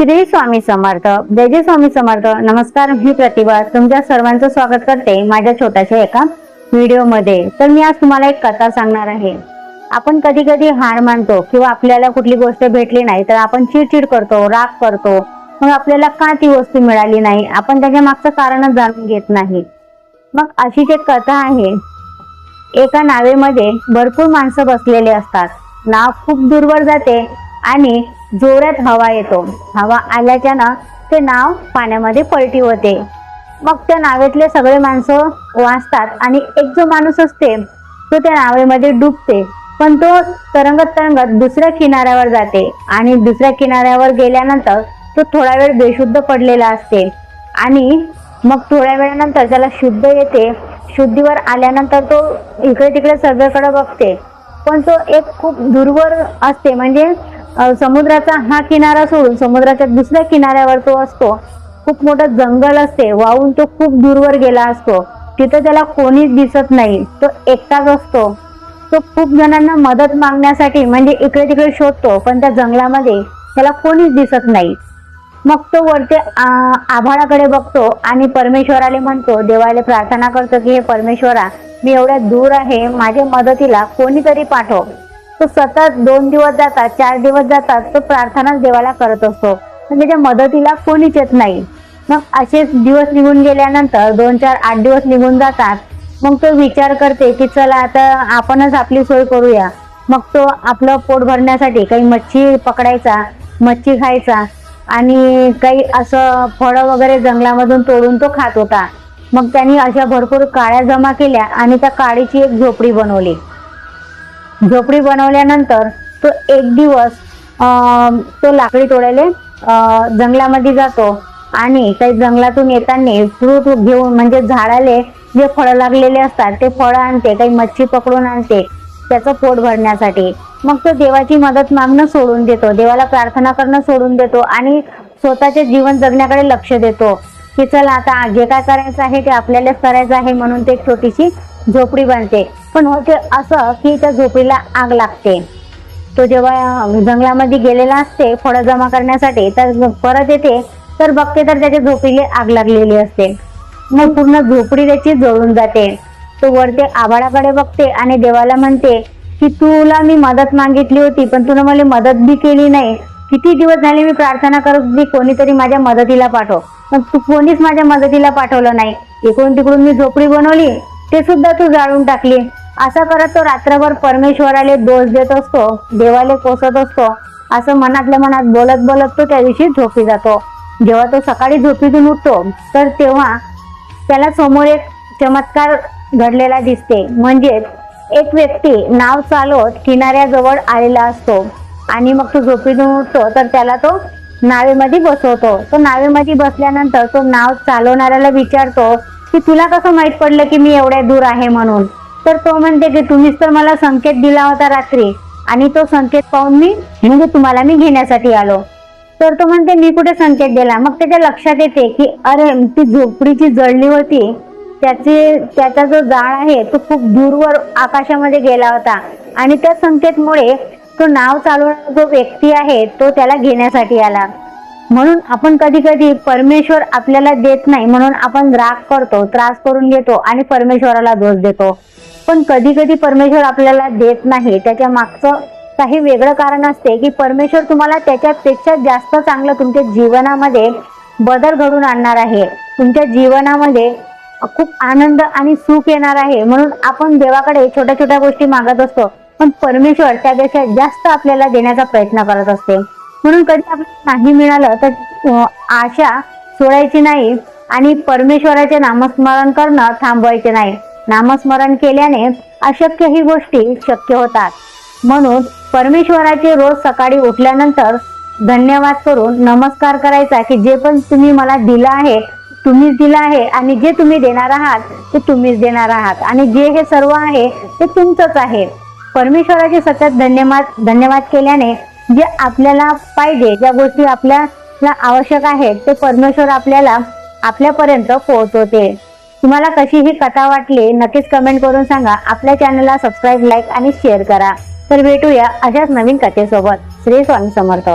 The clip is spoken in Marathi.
श्री स्वामी समर्थ जय जय स्वामी समर्थ नमस्कार मी प्रतिभा. तुमच्या सर्वांचं स्वागत करते माझ्या छोट्याशा एका व्हिडिओमध्ये. तर मी आज तुम्हाला एक कथा सांगणार आहे. आपण कधी कधी हार मानतो किंवा आपल्याला कुठली गोष्ट भेटली नाही तर आपण चिडचिड करतो राग करतो. मग आपल्याला का ती वस्तू मिळाली नाही? आपण त्याच्या मागचं कारणच जाणून घेत नाही. मग अशीच एक कथा आहे. एका नावेमध्ये भरपूर माणसं बसलेले असतात. नाव खूप दूरवर जाते आणि जोरात हवा येतो. हवा आल्याच्या ना ते नाव पाण्यामध्ये पलटी होते. मग त्या नावेतले सगळे माणसं वाचतात आणि एक जो माणूस असते तो त्या नावेमध्ये डुबते. पण तो तरंगत तरंगत दुसऱ्या किनाऱ्यावर जाते आणि दुसऱ्या किनाऱ्यावर गेल्यानंतर तो थोडा वेळ बेशुद्ध पडलेला असते. आणि मग थोड्या वेळानंतर त्याला शुद्ध येते. शुद्धीवर आल्यानंतर तो इकडे तिकडे सगळीकडे बघते. पण तो एक खूप दूरवर असते. म्हणजे समुद्राचा हा किनारा सोडून समुद्राच्या दुसऱ्या किनाऱ्यावर तो असतो. खूप मोठं जंगल असते. वाहून तो खूप दूरवर गेला असतो. तिथं त्याला कोणीच दिसत नाही. तो एकटाच असतो. तो खूप जणांना मदत मागण्यासाठी म्हणजे इकडे तिकडे शोधतो पण त्या जंगलामध्ये त्याला कोणीच दिसत नाही. मग तो वरती आभाळाकडे बघतो आणि परमेश्वराले म्हणतो देवाला प्रार्थना करतो की हे परमेश्वरा मी एवढ्या दूर आहे. माझ्या मदतीला कोणीतरी पाठव. तो सतत दोन दिवस जातात चार दिवस जातात तो प्रार्थनाच देवाला करत असतो. म्हणजे पण त्याच्या मदतीला कोणीच येत नाही. मग असेच दिवस निघून गेल्यानंतर दोन चार आठ दिवस निघून जातात. मग तो विचार करते की चला आता आपणच आपली सोय करूया. मग तो आपलं पोट भरण्यासाठी काही मच्छी पकडायचा मच्छी खायचा आणि काही असं फळं वगैरे जंगलामधून तोडून तो खात होता. मग त्यांनी अशा भरपूर काळ्या जमा केल्या आणि त्या काळीची एक झोपडी बनवली. झोपडी बनवल्यानंतर तो एक दिवस तो लाकडी तोडायला जंगलामध्ये जातो आणि काही जंगलातून येताना फ्रूट घेऊन म्हणजे झाडाले जे फळं लागलेले असतात ते फळं आणते काही मच्छी पकडून आणते त्याचं पोट भरण्यासाठी. मग तो देवाची मदत मागणं सोडून देतो देवाला प्रार्थना करणं सोडून देतो आणि स्वतःचे जीवन जगण्याकडे लक्ष देतो. की चला आता जे काय करायचं आहे ते आपल्यालाच करायचं आहे म्हणून ते एक छोटीशी झोपडी बनते पण होते असं की त्या झोपडीला आग लागते. तो जेव्हा जंगलामध्ये गेलेला असते फळं जमा करण्यासाठी तर परत येते तर बघते तर त्याच्या झोपडीला आग लागलेली असते. मग पूर्ण झोपडी त्याची जळून जाते. तो वरते आभाळाकडे बघते आणि देवाला म्हणते की तुला मी मदत मागितली होती पण तुला मला मदत बी केली नाही. किती दिवस झाले मी प्रार्थना करत होती कोणीतरी माझ्या मदतीला पाठव. पण तू कोणीच माझ्या मदतीला पाठवलं नाही. इकडून तिकडून मी झोपडी बनवली ते सुद्धा तू जाळून टाकली. असं करत तो रात्रभर परमेश्वराले दोष देत असतो देवाले कोसत असतो असं मनातल्या मनात बोलत बोलत तो त्या दिवशी झोपी जातो. जेव्हा तो सकाळी झोपीतून उठतो तर तेव्हा त्याला समोर एक चमत्कार घडलेला दिसते. म्हणजेच एक व्यक्ती नाव चालवत किनाऱ्याजवळ आलेला असतो. आणि मग तो झोपीतून उठतो तर त्याला तो नावेमध्ये बसवतो. तो नावेमध्ये बसल्यानंतर तो नाव चालवणाऱ्याला विचारतो की तुला कसं माहीत पडलं की मी एवढ्या दूर आहे म्हणून? तर तो म्हणते की तुम्हीच तर मला संकेत दिला होता रात्री. आणि तो संकेत पाहून मी म्हणजे तुम्हाला मी घेण्यासाठी आलो. तर तो म्हणते मी कुठे संकेत दिला? मग त्याच्या लक्षात येते की अरे ती झोपडीची जळली होती. त्याचे त्याचा जो जाळ आहे तो खूप दूरवर आकाशामध्ये गेला होता. आणि त्या संकेतमुळे तो नाव चालवणारा जो व्यक्ती आहे तो त्याला घेण्यासाठी आला. म्हणून आपण कधी कधी परमेश्वर आपल्याला देत नाही म्हणून आपण राग करतो त्रास करून घेतो आणि परमेश्वराला दोष देतो. पण कधी कधी परमेश्वर आपल्याला देत नाही त्याच्या मागचं काही वेगळं कारण असते की परमेश्वर तुम्हाला त्याच्यापेक्षा जास्त चांगलं तुमच्या जीवनामध्ये बदल घडून आणणार आहे. तुमच्या जीवनामध्ये खूप आनंद आणि सुख येणार आहे. म्हणून आपण देवाकडे छोट्या छोट्या गोष्टी मागत असतो पण परमेश्वर त्यापेक्षा जास्त आपल्याला देण्याचा प्रयत्न करत असते. म्हणून कधी आपल्याला नाही मिळालं तर आशा सोडायची नाही आणि परमेश्वराचे नामस्मरण करणं थांबवायचे नाही. नामस्मरण केल्याने अशक्य ही गोष्टी शक्य होतात. म्हणून परमेश्वराचे रोज सकाळी उठल्यानंतर धन्यवाद करून नमस्कार करायचा की जे पण तुम्ही मला दिलं आहे तुम्हीच दिलं आहे आणि जे तुम्ही देणार आहात ते तुम्हीच देणार आहात. आणि जे हे सर्व आहे ते तुमचंच आहे. परमेश्वराचे सतत धन्यवाद धन्यवाद केल्याने जे आपल्याला पाहिजे ज्या गोष्टी आपल्याला आवश्यक आहेत ते परमेश्वर आपल्याला आपल्यापर्यंत पोहोचवते. तुम्हाला कशी ही कथा वाटली नक्कीच कमेंट करून सांगा. आपल्या चॅनलला सबस्क्राईब लाईक आणि शेअर करा. तर भेटूया अशाच नवीन कथेसोबत. श्री स्वामी समर्थ.